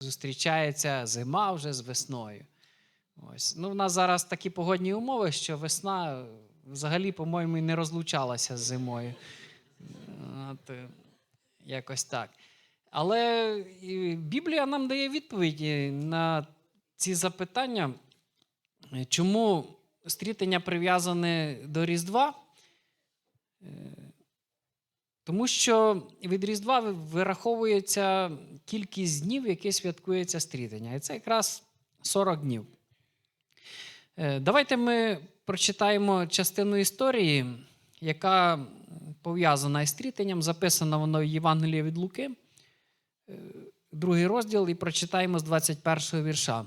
зустрічається зима вже з весною. Ось. Ну, в нас зараз такі погодні умови, що весна взагалі, по-моєму, і не розлучалася з зимою. От, е, якось так. Але Біблія нам дає відповіді на ці запитання, Е, чому стрітення прив'язане до Різдва. Тому що від Різдва вираховується кількість днів, які святкується стрітення. І це якраз 40 днів. Е, Давайте ми прочитаємо частину історії, яка пов'язана із стрітенням. Записано воно в Євангелії від Луки, е, другий розділ, і прочитаємо з 21 вірша.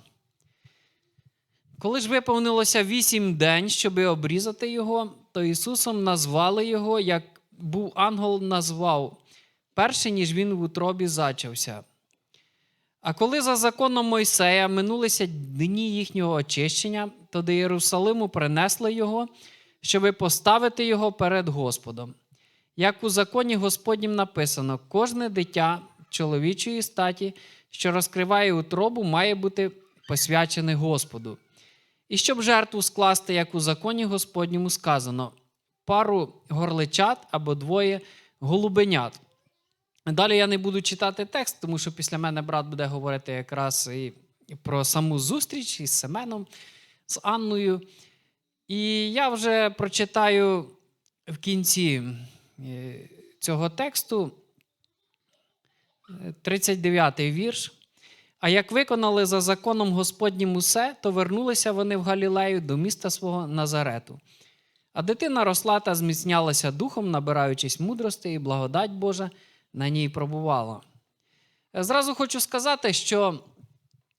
Коли ж виповнилося вісім день, щоби обрізати його, то Ісусом назвали його, як був ангел назвав, перше, ніж він в утробі зачався. А коли за законом Мойсея минулися дні їхнього очищення, то до Єрусалиму принесли його, щоби поставити його перед Господом. Як у законі Господнім написано, кожне дитя чоловічої статі, що розкриває утробу, має бути посвячене Господу. І щоб жертву скласти, як у законі Господньому сказано, пару горличат або двоє голубенят. Далі я не буду читати текст, тому що після мене брат буде говорити якраз і про саму зустріч із Семеном, з Анною. І я вже прочитаю в кінці е, цього тексту 39-й вірш. А як виконали за законом Господнім усе, то вернулися вони в Галілею до міста свого Назарету. А дитина росла та зміцнялася духом, набираючись мудрости, і благодать Божа на ній пробувала. Е, Зразу хочу сказати, що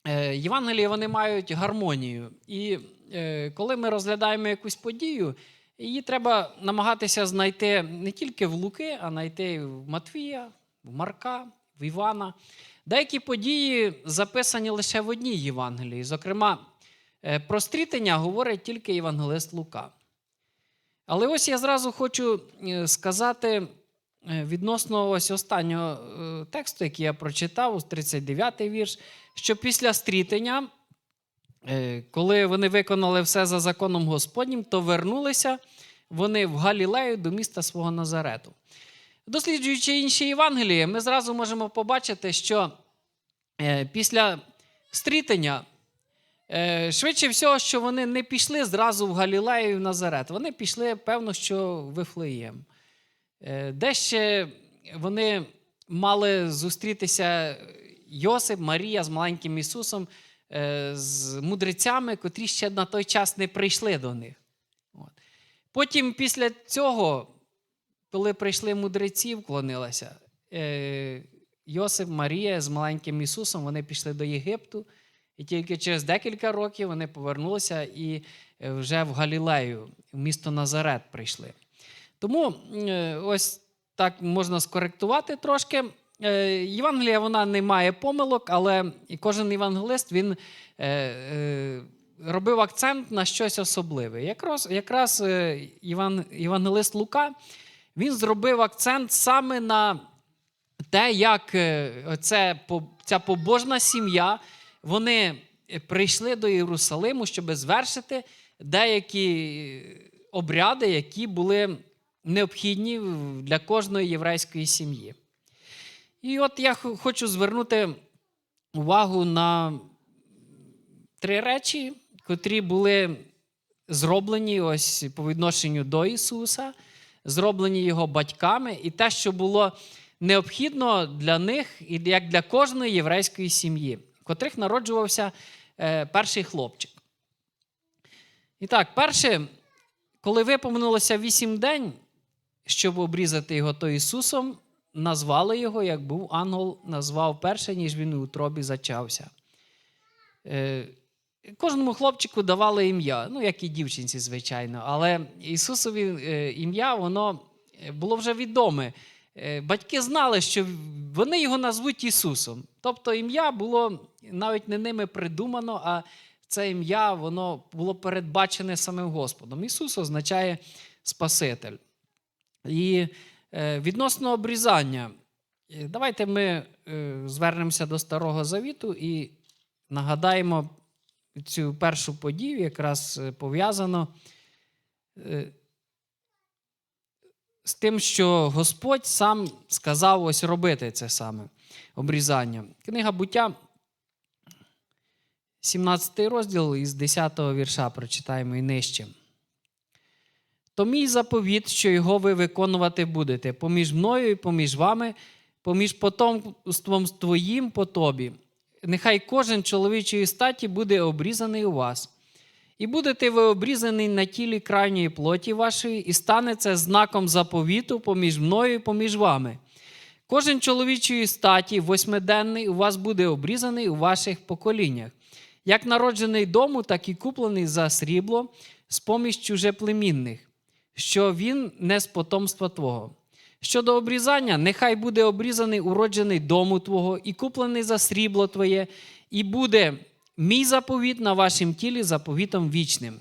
е, Євангелії вони мають гармонію. І е, коли ми розглядаємо якусь подію, її треба намагатися знайти не тільки в Луки, а знайти в Матвія, в Марка, в Івана. Деякі події записані лише в одній Євангелії. Зокрема, про стрітення говорить тільки Євангелист Лука. Але ось я зразу хочу е, сказати е, відносно ось останнього е, тексту, який я прочитав, 39-й вірш, що після стрітення, коли вони виконали все за законом Господнім, то вернулися вони в Галілею до міста свого Назарету. Досліджуючи інші Євангелії, ми зразу можемо побачити, що після стрітення, швидше всього, що вони не пішли зразу в Галілею і в Назарет. Вони пішли, певно, що Вифлеєм. Е, Де ще вони мали зустрітися Йосип, Марія з маленьким Ісусом, е, з мудрецями, котрі ще на той час не прийшли до них. Потім, після цього, коли прийшли мудреці, вклонилися, е, Йосип, Марія з маленьким Ісусом вони пішли до Єгипту, і тільки через декілька років вони повернулися і е, вже в Галілею, в місто Назарет прийшли. Тому е, ось так можна скоректувати трошки. Е, Євангелія вона не має помилок, але кожен євангелист він робив акцент на щось особливе. Якраз, якраз Єван, євангелист Лука він зробив акцент саме на те, як оце, ця побожна сім'я, вони прийшли до Єрусалиму, щоб звершити деякі обряди, які були необхідні для кожної єврейської сім'ї. І от я хочу звернути увагу на три речі, котрі були зроблені ось по відношенню до Ісуса, зроблені його батьками, і те, що було необхідно для них і як для кожної єврейської сім'ї, в котрих народжувався е, перший хлопчик. І так, перше, коли виповнилося вісім день, щоб обрізати його, то Ісусом назвали його, як був ангел, назвав перше, ніж він у утробі зачався. Е, Кожному хлопчику давали ім'я, ну, як і дівчинці, звичайно. Але Ісусові е, ім'я, воно було вже відоме. Е, Батьки знали, що вони його назвуть Ісусом. Тобто ім'я було навіть не ними придумано, а це ім'я воно було передбачене самим Господом. Ісус означає Спаситель. І е, відносно обрізання, Е, Давайте ми звернемося до Старого Завіту і нагадаємо цю першу подію, якраз пов'язано з тим, що Господь сам сказав ось робити це саме обрізання. Книга буття, 17 розділ із 10 вірша прочитаємо і нижче. То мій заповіт, що його ви виконувати будете поміж мною і поміж вами, поміж потомством твоїм по тобі. Нехай кожен чоловічої статі буде обрізаний у вас. І будете ви обрізаний на тілі крайньої плоті вашої, і стане це знаком заповіту поміж мною і поміж вами. Кожен чоловічої статі, восьмиденний, у вас буде обрізаний у ваших поколіннях, як народжений дому, так і куплений за срібло з поміж чужеплемінних, що він не з потомства Твого. Щодо обрізання, нехай буде обрізаний уроджений дому Твого і куплений за срібло Твоє, і буде мій заповіт на вашім тілі заповітом вічним.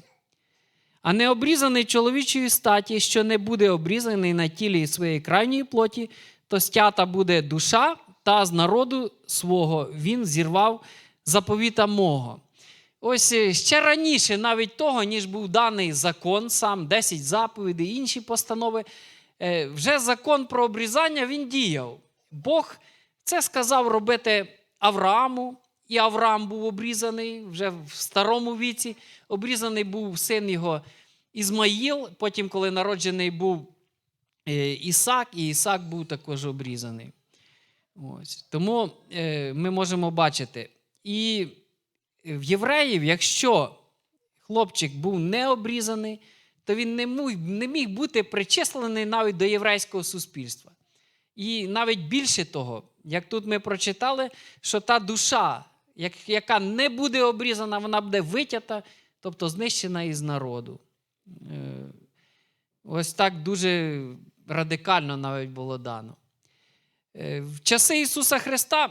А не обрізаний чоловічої статі, що не буде обрізаний на тілі своєї крайньої плоті, то стята буде душа, та з народу свого він зірвав заповіта мого. Ось е, ще раніше, навіть того, ніж був даний закон, сам 10 заповідей, інші постанови, е, вже закон про обрізання він діяв. Бог це сказав робити Аврааму, і Авраам був обрізаний вже в старому віці. Обрізаний був син його Ізмаїл, потім, коли народжений був е, Ісак, і Ісак був також обрізаний. Ось. Тому е, ми можемо бачити. І в євреїв, якщо хлопчик був не обрізаний, то він не міг, не міг бути причислений навіть до єврейського суспільства. І навіть більше того, як тут ми прочитали, що та душа, яка не буде обрізана, вона буде витята, тобто знищена із народу. Е, Ось так дуже радикально навіть було дано. Е, В часи Ісуса Христа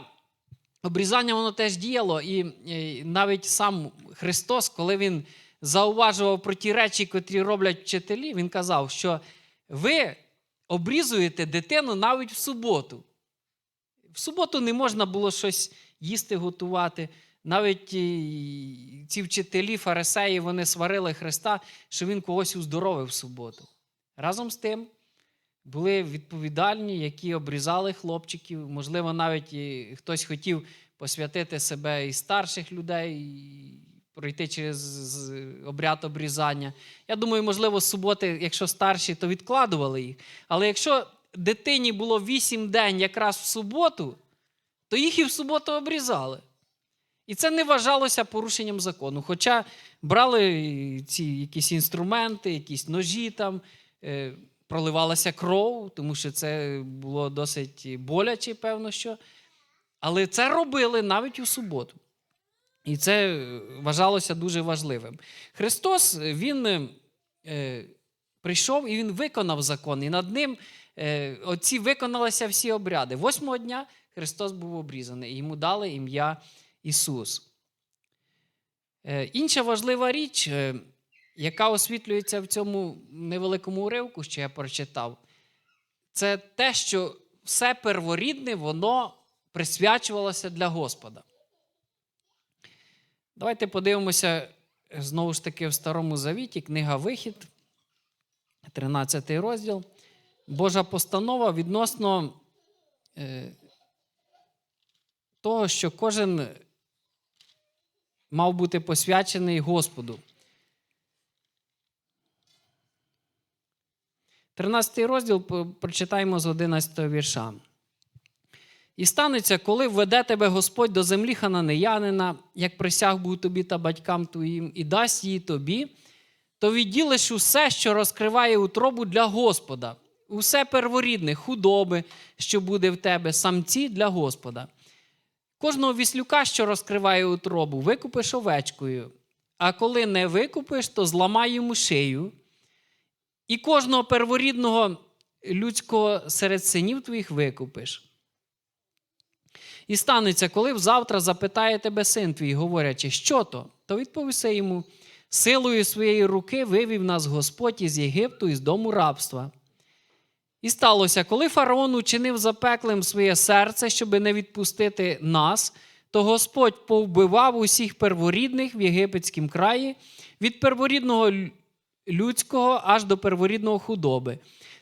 обрізання воно теж діяло, і навіть сам Христос, коли Він зауважував про ті речі, котрі роблять вчителі, Він казав, що ви обрізуєте дитину навіть в суботу. В суботу не можна було щось їсти, готувати. Навіть ці вчителі, фарисеї, вони сварили Христа, що Він когось уздоровив в суботу. Разом з тим, були відповідальні, які обрізали хлопчиків. Можливо, навіть хтось хотів посвятити себе і старших людей, і пройти через обряд обрізання. Я думаю, можливо, з суботи, якщо старші, то відкладували їх. Але якщо дитині було 8 день якраз в суботу, то їх і в суботу обрізали. І це не вважалося порушенням закону. Хоча брали ці якісь інструменти, якісь ножі там, е, проливалася кров, тому що це було досить боляче, певно, що. Але це робили навіть у суботу. І це вважалося дуже важливим. Христос, Він е, прийшов і Він виконав закон, і над ним е, оці виконалися всі обряди. Восьмого дня Христос був обрізаний, і йому дали ім'я Ісус. Е, інша важлива річ, е, яка освітлюється в цьому невеликому уривку, що я прочитав, це те, що все перворідне, воно присвячувалося для Господа. Давайте подивимося е, знову ж таки в Старому Завіті, книга Вихід, 13 розділ. Божа постанова відносно того, що кожен мав бути посвячений Господу. 13 розділ прочитаємо з 11 вірша. І станеться, коли введе тебе Господь до землі хананеянина, як присяг був тобі та батькам твоїм, і дасть її тобі, то відділиш усе, що розкриває утробу для Господа, усе перворідне, худоби, що буде в тебе, самці для Господа. Кожного віслюка, що розкриває утробу, викупиш овечкою, а коли не викупиш, то зламай йому шию. І кожного перворідного людського серед синів твоїх викупиш. І станеться, коли взавтра запитає тебе син твій, говорячи, що то, то відповіси йому: силою своєї руки вивів нас Господь із Єгипту, із дому рабства. І сталося, коли фараон учинив запеклим своє серце, щоби не відпустити нас, то Господь повбивав усіх перворідних в єгипетському краї від перворідного людського аж до перворідного худоби.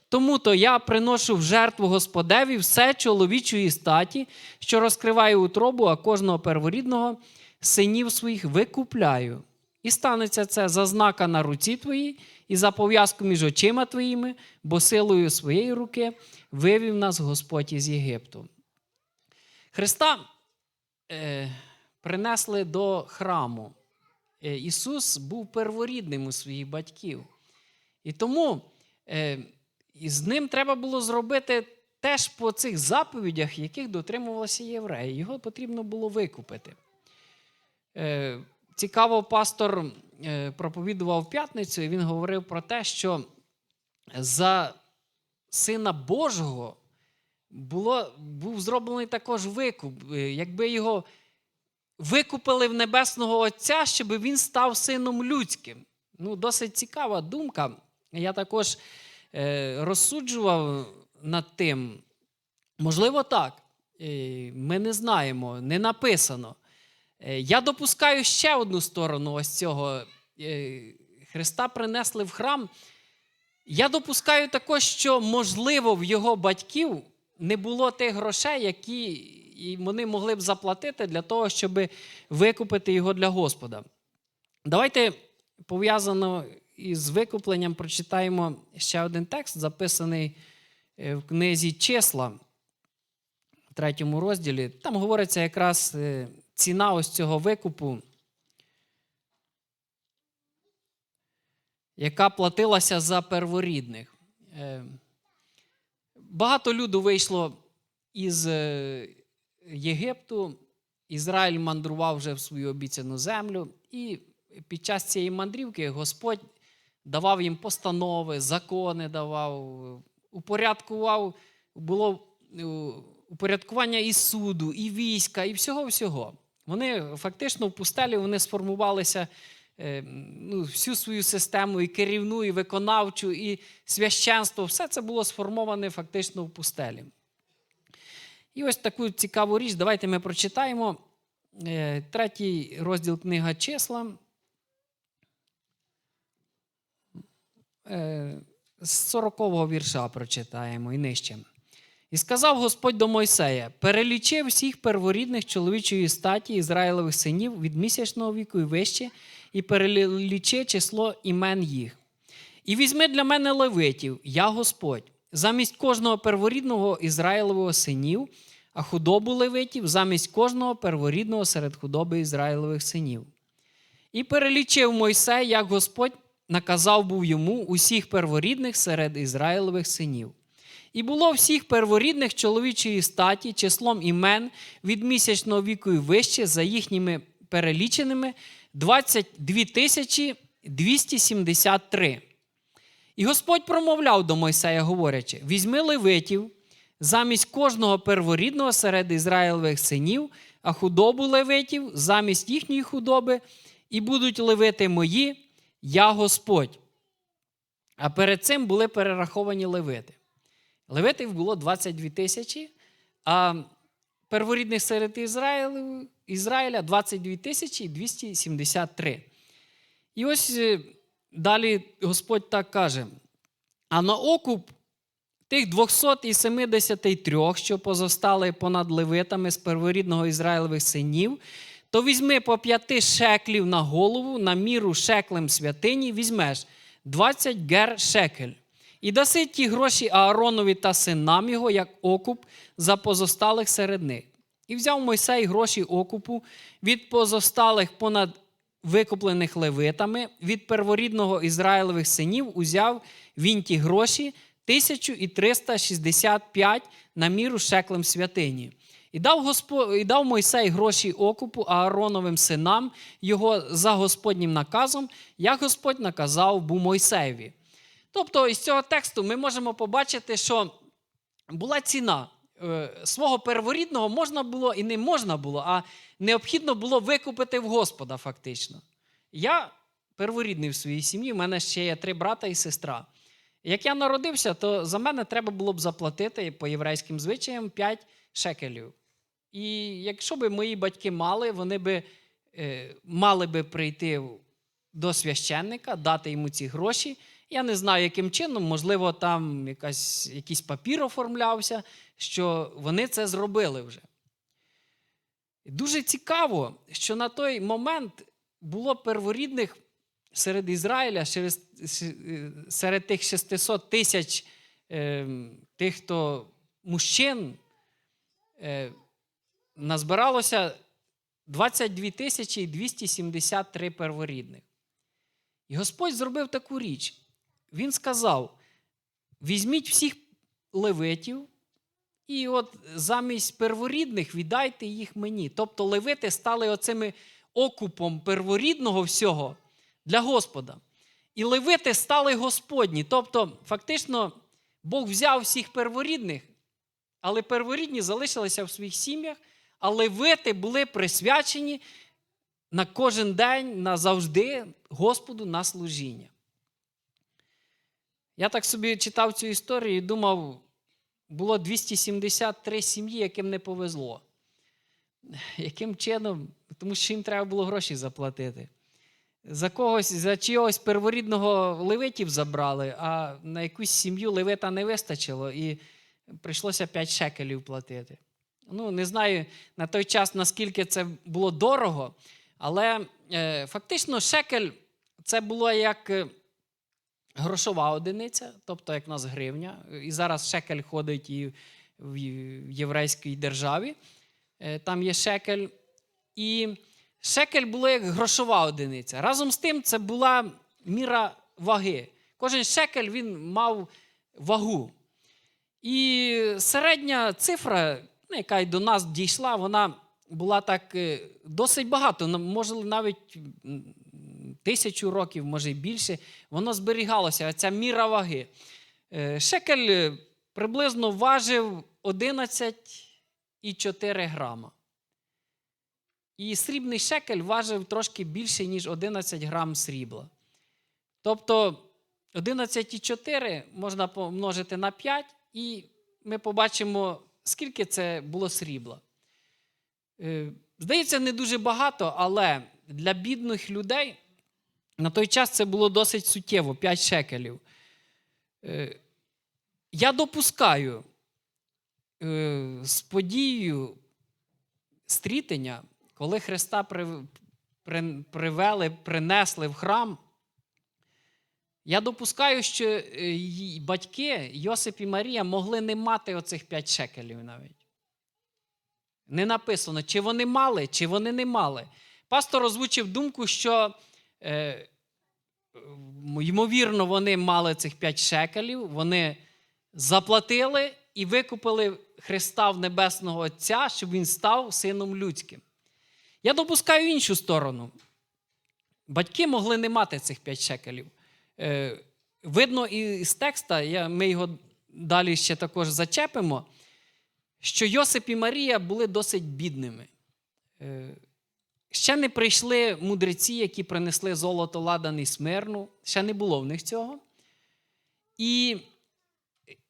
Тому то я приношу в жертву Господеві все чоловічої статі, що розкриває утробу, а кожного перворідного синів своїх викупляю. І станеться це за знака на руці твоїй і за пов'язку між очима твоїми, бо силою своєї руки вивів нас Господь із Єгипту. Христа е, принесли до храму. Е, Ісус був перворідним у своїх батьків. І тому е, з ним треба було зробити теж по цих заповідях, яких дотримувалися євреї. Його потрібно було викупити. Е, Цікаво, пастор е, проповідував в п'ятницю, і він говорив про те, що за Сина Божого було, був зроблений також викуп. Е, Якби його викупили в Небесного Отця, щоб він став сином людським. Ну, досить цікава думка. Я також е, розсуджував над тим. Можливо, так. Ми не знаємо, не написано. Е, Я допускаю ще одну сторону ось цього. Е, Христа принесли в храм. Я допускаю також, що, можливо, в його батьків не було тих грошей, які вони могли б заплатити для того, щоб викупити його для Господа. Давайте пов'язано із викупленням прочитаємо ще один текст, записаний е, в книзі Числа, в третьому розділі. Там говориться якраз ціна ось цього викупу, яка платилася за перворідних. Е, Багато люду вийшло із е, Єгипту. Ізраїль мандрував вже в свою обіцяну землю, і під час цієї мандрівки Господь давав їм постанови, закони давав, упорядкував, було е, упорядкування і суду, і війська, і всього-всього. Вони фактично в пустелі вони сформувалися е, ну, всю свою систему, і керівну, і виконавчу, і священство. Все це було сформоване фактично в пустелі. І ось таку цікаву річ. Давайте ми прочитаємо е, третій розділ книга числа. Е, З 40-го вірша прочитаємо і нижче. І сказав Господь до Мойсея: перелічи всіх перворідних чоловічої статі Ізраїлевих синів від місячного віку і вище, і перелічи число імен їх. І візьми для мене левитів, я Господь, замість кожного перворідного Ізраїлевого синів, а худобу левитів замість кожного перворідного серед худоби Ізраїлевих синів. І перелічив Мойсей, як Господь наказав був йому усіх перворідних серед Ізраїлевих синів. І було всіх перворідних чоловічої статі числом імен від місячного віку і вище за їхніми переліченими 22 тисячі 273. І Господь промовляв до Мойсея, говорячи: візьми левитів замість кожного перворідного серед Ізраїлевих синів, а худобу левитів замість їхньої худоби, і будуть левити мої, я Господь. А перед цим були перераховані левити. Левитів було 22 тисячі, а перворідних серед Ізраїлю, Ізраїля 22 тисячі 273. І ось е, далі Господь так каже: а на окуп тих 273, що позостали понад левитами з перворідного Ізраїлевих синів, то візьми по п'яти шеклів на голову, на міру шеклем святині, візьмеш 20 гер шекель. І даси ті гроші Ааронові та синам його, як окуп за позосталих серед них. І взяв Мойсей гроші окупу від позосталих понад викуплених левитами, від перворідного Ізраїлевих синів узяв він ті гроші 1365 на міру шеклем святині. І дав, Госпо... і дав Мойсей гроші окупу Аароновим синам його за Господнім наказом, як Господь наказав був Мойсеєві. Тобто, із цього тексту ми можемо побачити, що була ціна. Е, Свого перворідного можна було і не можна було, а необхідно було викупити в Господа, фактично. Я перворідний в своїй сім'ї, в мене ще є три брата і сестра. Як я народився, то за мене треба було б заплатити по єврейським звичаям 5 шекелів. І якщо б мої батьки мали, вони би е, мали би прийти до священника, дати йому ці гроші. Я не знаю, яким чином, можливо, там якась, якийсь папір оформлявся, що вони це зробили вже. Дуже цікаво, що на той момент було перворідних серед Ізраїля, серед, серед тих 600 тисяч е, тих, хто мужчин, е, назбиралося 22 тисячі 273 перворідних. І Господь зробив таку річ. Він сказав: візьміть всіх левитів, і от замість перворідних віддайте їх мені. Тобто левити стали оцими окупом перворідного всього для Господа. І левити стали Господні. Тобто, фактично, Бог взяв всіх перворідних, але перворідні залишилися в своїх сім'ях, а левити були присвячені на кожен день, назавжди Господу на служіння. Я так собі читав цю історію і думав, було 273 сім'ї, яким не повезло. Яким чином? Тому що їм треба було гроші заплатити. За когось, за чогось перворідного левитів забрали, а на якусь сім'ю левита не вистачило, і прийшлося 5 шекелів платити. Ну, не знаю на той час, наскільки це було дорого, але е, фактично шекель це було як е, грошова одиниця, тобто як в нас гривня. І зараз шекель ходить і в єврейській державі. Е, Там є шекель. І шекель було як грошова одиниця. Разом з тим, це була міра ваги. Кожен шекель він мав вагу. І середня цифра, ну, яка й до нас дійшла, вона була так е, досить багато, може навіть тисячу років, може й більше, воно зберігалося, ця міра ваги. Е, Шекель е, приблизно важив 11,4 грама. І срібний шекель важив трошки більше, ніж 11 грам срібла. Тобто 11,4 можна помножити на 5, і ми побачимо, скільки це було срібла. Е, Здається, не дуже багато, але для бідних людей на той час це було досить суттєво 5 шекелів. Е, Я допускаю е, з подією стрітення, коли Христа при- при- привели, принесли в храм. Я допускаю, що е, батьки Йосип і Марія могли не мати оцих 5 шекелів навіть. Не написано, чи вони мали, чи вони не мали. Пастор озвучив думку, що, ймовірно, вони мали цих 5 шекелів, вони заплатили і викупили Христа в Небесного Отця, щоб він став сином людським. Я допускаю іншу сторону. Батьки могли не мати цих 5 шекелів. Е, видно і з текста, ми його далі ще також зачепимо, що Йосип і Марія були досить бідними. Ще не прийшли мудреці, які принесли золото ладан і смирну. Ще не було в них цього. І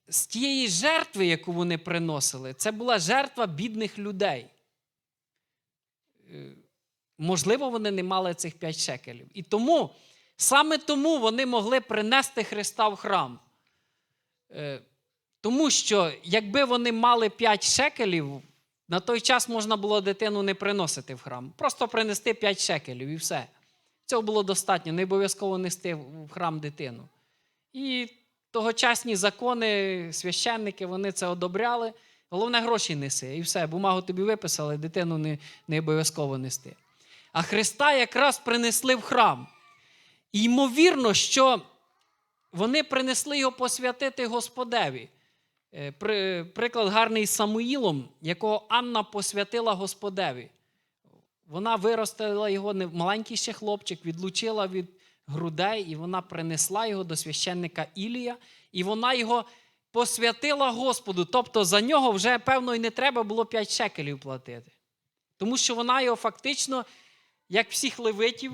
з тієї жертви, яку вони приносили, це була жертва бідних людей. Е, Можливо, вони не мали цих 5 шекелів. І тому, саме тому вони могли принести Христа в храм. Е, Тому що, якби вони мали 5 шекелів, на той час можна було дитину не приносити в храм. Просто принести 5 шекелів і все. Цього було достатньо, не обов'язково нести в храм дитину. І тогочасні закони, священники, вони це одобряли. Головне, гроші неси. І все, бумагу тобі виписали, дитину не, не обов'язково нести. А Христа якраз принесли в храм. І ймовірно, що вони принесли його посвятити Господеві. Е, при- Приклад гарний з Самуїлом, якого Анна посвятила Господеві. Вона виростила його маленький ще хлопчик, відлучила від грудей, і вона принесла його до священника Ілія, і вона його посвятила Господу. Тобто за нього вже, певно, і не треба було 5 шекелів платити. Тому що вона його фактично, як всіх левитів,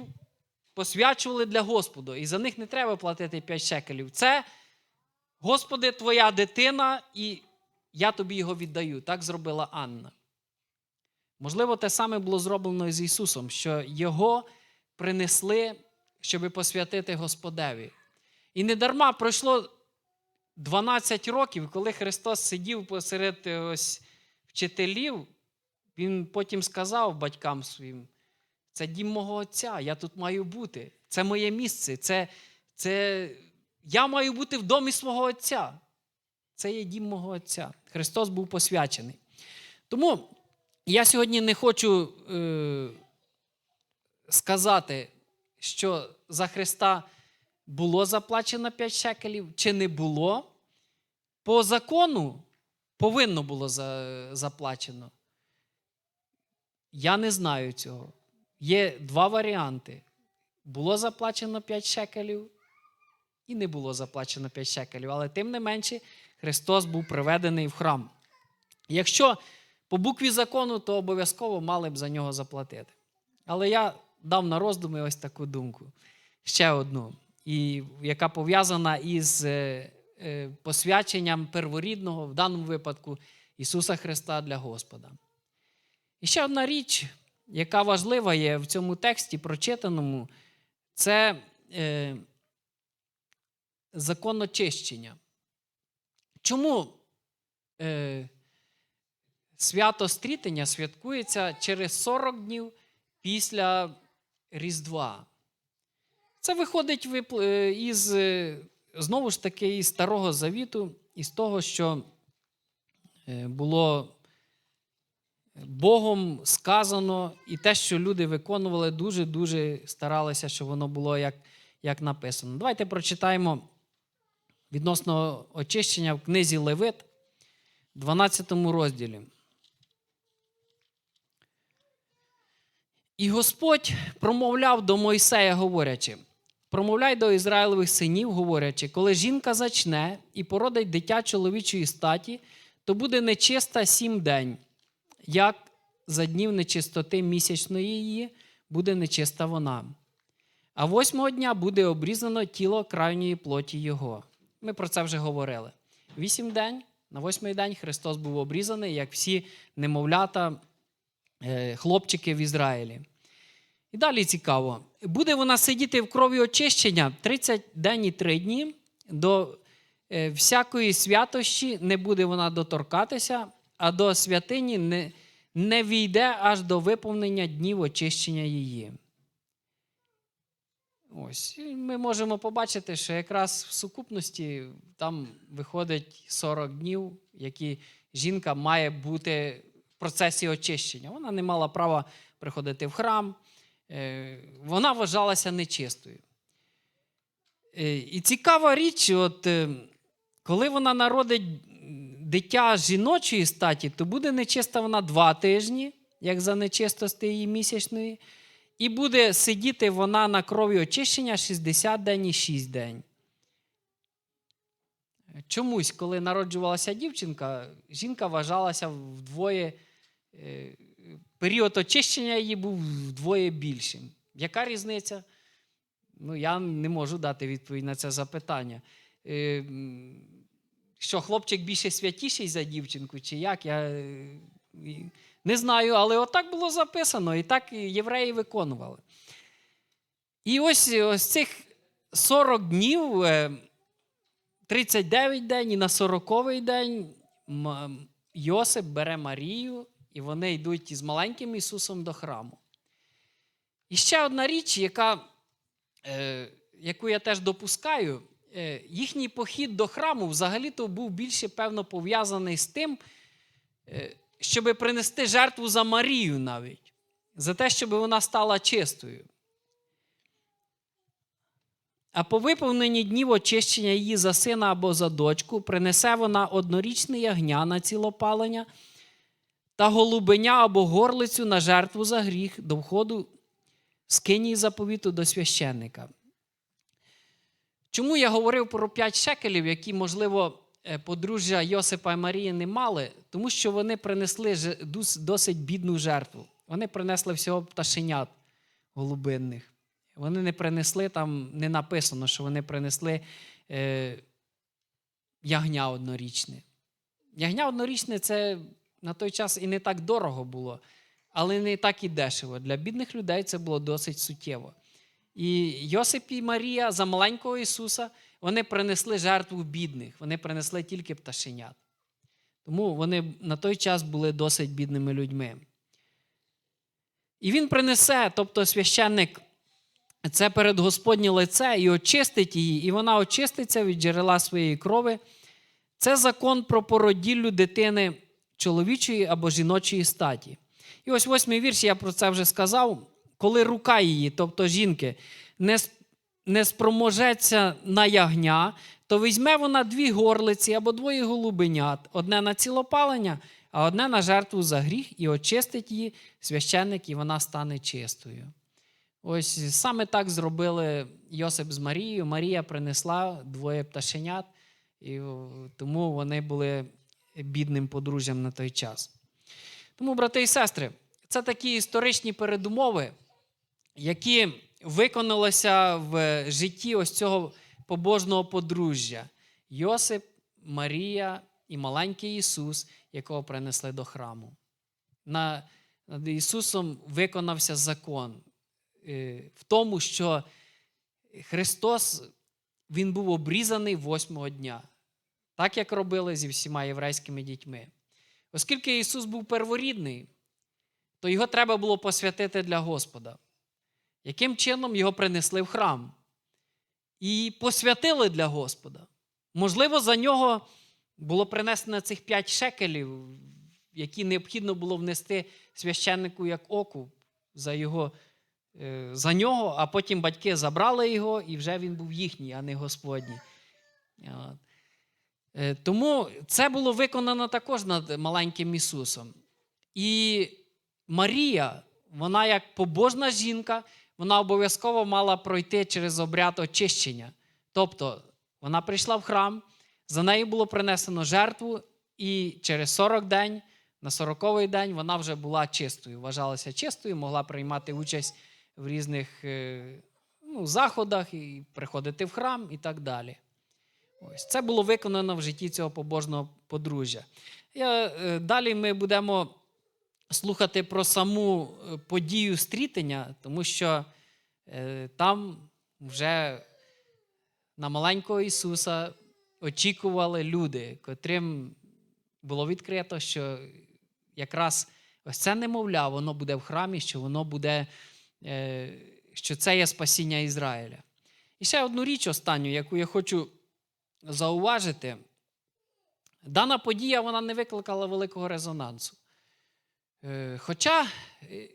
посвячували для Господу. І за них не треба платити 5 шекелів. Це Господи, твоя дитина, і я тобі його віддаю. Так зробила Анна. Можливо, те саме було зроблено з Ісусом, що Його принесли, щоб посвятити Господеві. І не дарма пройшло 12 років, коли Христос сидів посеред е, ось вчителів, Він потім сказав батькам своїм: це дім мого Отця, я тут маю бути. Це моє місце. Це, це... Я маю бути в домі свого Отця. Це є дім мого Отця. Христос був посвячений. Тому я сьогодні не хочу е, сказати, що за Христа було заплачено 5 шекелів чи не було. По закону повинно було за, заплачено. Я не знаю цього. Є два варіанти: було заплачено 5 шекелів, і не було заплачено 5 шекелів. Але тим не менше, Христос був приведений в храм. Якщо по букві закону, то обов'язково мали б за нього заплатити. Але я дав на роздуми ось таку думку. Ще одну, і, яка пов'язана із е, е, посвяченням перворідного, в даному випадку, Ісуса Христа для Господа. І ще одна річ, яка важлива є в цьому тексті прочитаному, це е, закон очищення. Чому е, свято стрітення святкується через 40 днів після Різдва? Це виходить е, із, е, знову ж таки, із Старого Завіту, із того, що е, було Богом сказано, і те, що люди виконували, дуже-дуже старалися, щоб воно було як, як написано. Давайте прочитаємо відносно очищення в книзі Левит, 12 розділі. І Господь промовляв до Мойсея, говорячи: промовляй до Ізраїлевих синів, говорячи, коли жінка зачне і породить дитя чоловічої статі, то буде нечиста сім день, як за днів нечистоти місячної її буде нечиста вона. А восьмого дня буде обрізано тіло крайньої плоті його. Ми про це вже говорили. Вісім день, на восьмий день Христос був обрізаний, як всі немовлята, е, хлопчики в Ізраїлі. І далі цікаво. Буде вона сидіти в крові очищення 30 день і 3 дні. До е, всякої святощі не буде вона доторкатися, а до святині не, не війде аж до виповнення днів очищення її. Ось, ми можемо побачити, що якраз в сукупності там виходить 40 днів, які жінка має бути в процесі очищення. Вона не мала права приходити в храм, е, вона вважалася нечистою. Е, І цікава річ, от, е, коли вона народить дитя жіночої статі, то буде нечиста вона два тижні, як за нечистості її місячної. І буде сидіти вона на крові очищення 60 день і 6 день. Чомусь, коли народжувалася дівчинка, жінка вважалася вдвоє, е, період очищення її був вдвоє більшим. Яка різниця? Ну, я не можу дати відповідь на це запитання. Е, Що хлопчик більше святіший за дівчинку, чи як? Я е, не знаю, але отак було записано, і так євреї виконували. І ось, ось цих 40 днів, е, 39 день і на 40-й день Йосип бере Марію, і вони йдуть із маленьким Ісусом до храму. І ще одна річ, яка, е, яку я теж допускаю, е, їхній похід до храму взагалі-то був більше, певно, пов'язаний з тим, е, щоб принести жертву за Марію навіть, за те, щоб вона стала чистою. А по виповненні днів очищення її за сина або за дочку принесе вона однорічне ягня на цілопалення та голубеня або горлицю на жертву за гріх до входу з кинії заповіту до священника. Чому я говорив про 5 шекелів, які, можливо, подружжя Йосипа і Марії не мали? Тому що вони принесли досить бідну жертву. Вони принесли всього пташенят голубинних. Вони не принесли, там не написано, що вони принесли е, ягня однорічне. Ягня однорічне це на той час і не так дорого було, але не так і дешево. Для бідних людей це було досить суттєво. І Йосип і Марія за маленького Ісуса вони принесли жертву бідних, вони принесли тільки пташенят. Тому вони на той час були досить бідними людьми. І він принесе, тобто священник, це перед Господнє лице і очистить її, і вона очиститься від джерела своєї крови. Це закон про породіллю дитини чоловічої або жіночої статі. І ось восьмий вірш, я про це вже сказав. Коли рука її, тобто жінки, не, не спроможеться на ягня, то візьме вона дві горлиці або двоє голубенят, одне на цілопалення, а одне на жертву за гріх, і очистить її священник, і вона стане чистою. Ось саме так зробили Йосип з Марією. Марія принесла двоє пташенят, і тому вони були бідним подружжям на той час. Тому, брати і сестри, це такі історичні передумови, які виконалися в житті ось цього побожного подружжя Йосип, Марія і маленький Ісус, якого принесли до храму. На- Над Ісусом виконався закон е, в тому, що Христос Він був обрізаний восьмого дня, так як робили зі всіма єврейськими дітьми. Оскільки Ісус був перворідний, то його треба було посвятити для Господа. Яким чином його принесли в храм? І посвятили для Господа. Можливо, за нього було принесено цих п'ять шекелів, які необхідно було внести священнику як окуп за, його, е, за нього, а потім батьки забрали його, і вже він був їхній, а не Господній. Е, Тому це було виконано також над маленьким Ісусом. І Марія, вона як побожна жінка, вона обов'язково мала пройти через обряд очищення. Тобто вона прийшла в храм, за нею було принесено жертву, і через 40 день, на 40-й день вона вже була чистою, вважалася чистою, могла приймати участь в різних е, ну, заходах, і приходити в храм і так далі. Ось це було виконано в житті цього побожного подружжя. Я, е, далі ми будемо слухати про саму е, подію стрітення, тому що е, там вже на маленького Ісуса очікували люди, котрим було відкрито, що якраз ось це немовля, воно буде в храмі, що воно буде, е, що це є спасіння Ізраїля. І ще одну річ останню, яку я хочу зауважити. Дана подія вона не викликала великого резонансу. Е, Хоча е,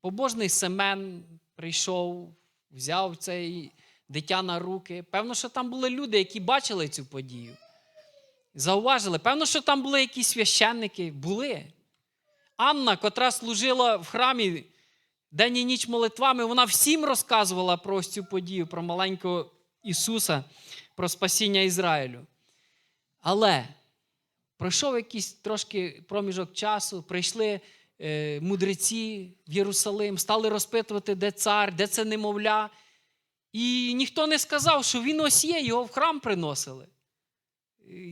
побожний Семен прийшов, взяв цей дитя на руки. Певно, що там були люди, які бачили цю подію. Зауважили, певно, що там були якісь священники. Були. Анна, котра служила в храмі день і ніч молитвами, вона всім розказувала про цю подію, про маленького Ісуса, про спасіння Ізраїлю. Але пройшов якийсь трошки проміжок часу, прийшли е, мудреці в Єрусалим, стали розпитувати, де цар, де це немовля. І ніхто не сказав, що він ось є, його в храм приносили.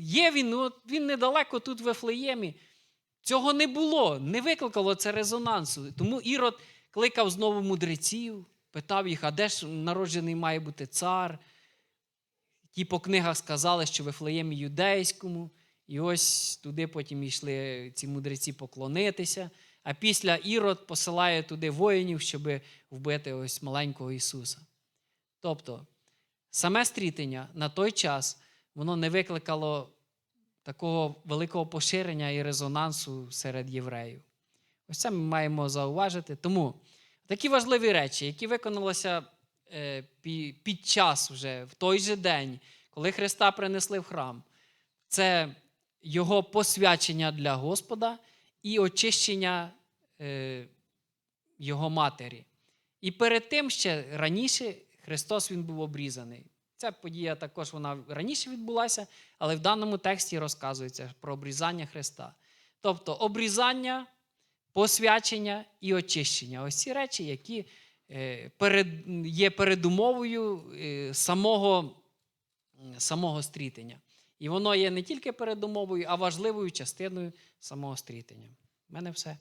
Є він, от він недалеко тут в Ефлеємі. Цього не було, не викликало це резонансу. Тому Ірод кликав знову мудреців, питав їх, а де ж народжений має бути цар? Ті по книгах сказали, що в Ефлеємі юдейському, і ось туди потім йшли ці мудреці поклонитися. А після Ірод посилає туди воїнів, щоб вбити ось маленького Ісуса. Тобто, саме стрітення на той час воно не викликало такого великого поширення і резонансу серед євреїв. Ось це ми маємо зауважити. Тому такі важливі речі, які виконалися е, під час вже, в той же день, коли Христа принесли в храм, це Його посвячення для Господа і очищення е, Його матері. І перед тим ще раніше Христос Він був обрізаний. Ця подія також вона раніше відбулася, але в даному тексті розказується про обрізання Христа. Тобто обрізання, посвячення і очищення. Ось ці речі, які е, є передумовою е, самого, самого стрітення. І воно є не тільки передумовою, а важливою частиною самого стрітення. У мене все.